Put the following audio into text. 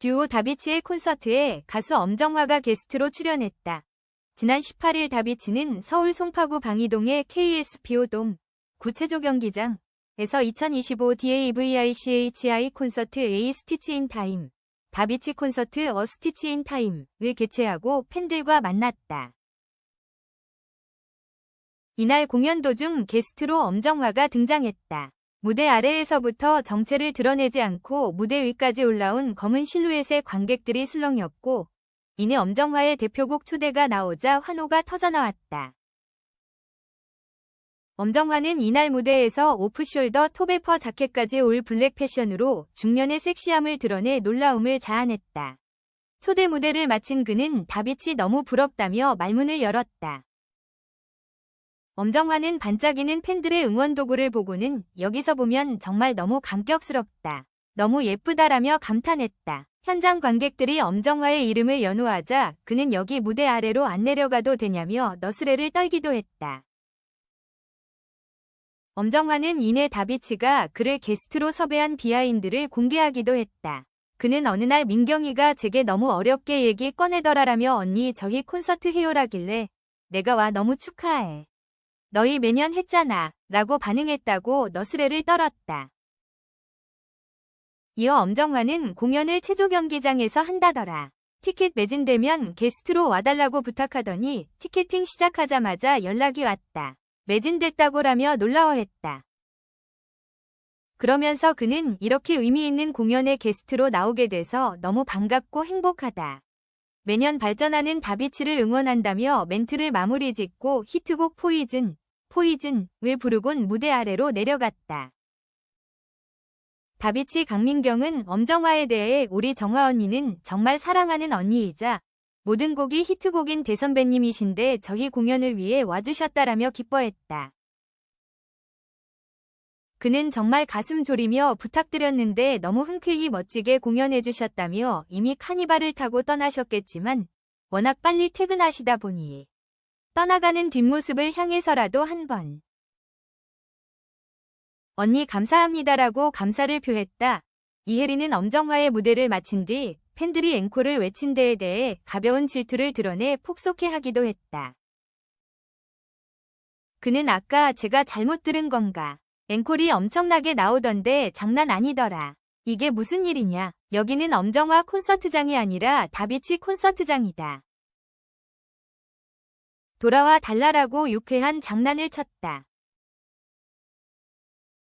듀오 다비치의 콘서트에 가수 엄정화가 게스트로 출연했다. 지난 18일 다비치는 서울 송파구 방이동의 KSPO 돔 구체조 경기장에서 2025 DAVICHI 콘서트 A 스티치 인 타임 다비치 콘서트 어 스티치 인 타임을 개최하고 팬들과 만났다. 이날 공연 도중 게스트로 엄정화가 등장했다. 무대 아래에서부터 정체를 드러내지 않고 무대 위까지 올라온 검은 실루엣의 관객들이 술렁였고 이내 엄정화의 대표곡 초대가 나오자 환호가 터져나왔다. 엄정화는 이날 무대에서 오프숄더 톱에퍼 자켓까지 올 블랙 패션으로 중년의 섹시함을 드러내 놀라움을 자아냈다. 초대 무대를 마친 그는 다빛이 너무 부럽다며 말문을 열었다. 엄정화는 반짝이는 팬들의 응원 도구를 보고는 여기서 보면 정말 너무 감격스럽다. 너무 예쁘다라며 감탄했다. 현장 관객들이 엄정화의 이름을 연호하자 그는 여기 무대 아래로 안 내려가도 되냐며 너스레를 떨기도 했다. 엄정화는 이내 다비치가 그를 게스트로 섭외한 비하인드를 공개하기도 했다. 그는 어느 날 민경이가 제게 너무 어렵게 얘기 꺼내더라라며 언니 저희 콘서트 해요라길래 내가 와 너무 축하해. 너희 매년 했잖아. 라고 반응했다고 너스레를 떨었다. 이어 엄정화는 공연을 체조 경기장에서 한다더라. 티켓 매진되면 게스트로 와달라고 부탁하더니 티켓팅 시작하자마자 연락이 왔다. 매진됐다고라며 놀라워했다. 그러면서 그는 이렇게 의미 있는 공연에 게스트로 나오게 돼서 너무 반갑고 행복하다. 매년 발전하는 다비치를 응원한다며 멘트를 마무리 짓고 히트곡 포이즌, 포이즌을 부르곤 무대 아래로 내려갔다. 다비치 강민경은 엄정화에 대해 우리 정화 언니는 정말 사랑하는 언니이자 모든 곡이 히트곡인 대선배님이신데 저희 공연을 위해 와주셨다라며 기뻐했다. 그는 정말 가슴 졸이며 부탁드렸는데 너무 흔쾌히 멋지게 공연해주셨다며 이미 카니발을 타고 떠나셨겠지만 워낙 빨리 퇴근하시다 보니 떠나가는 뒷모습을 향해서라도 한 번. 언니 감사합니다라고 감사를 표했다. 이혜리는 엄정화의 무대를 마친 뒤 팬들이 앵콜을 외친 데에 대해 가벼운 질투를 드러내 폭소해하기도 했다. 그는 아까 제가 잘못 들은 건가. 앵콜이 엄청나게 나오던데 장난 아니더라. 이게 무슨 일이냐. 여기는 엄정화 콘서트장이 아니라 다비치 콘서트장이다. 돌아와 달라라고 유쾌한 장난을 쳤다.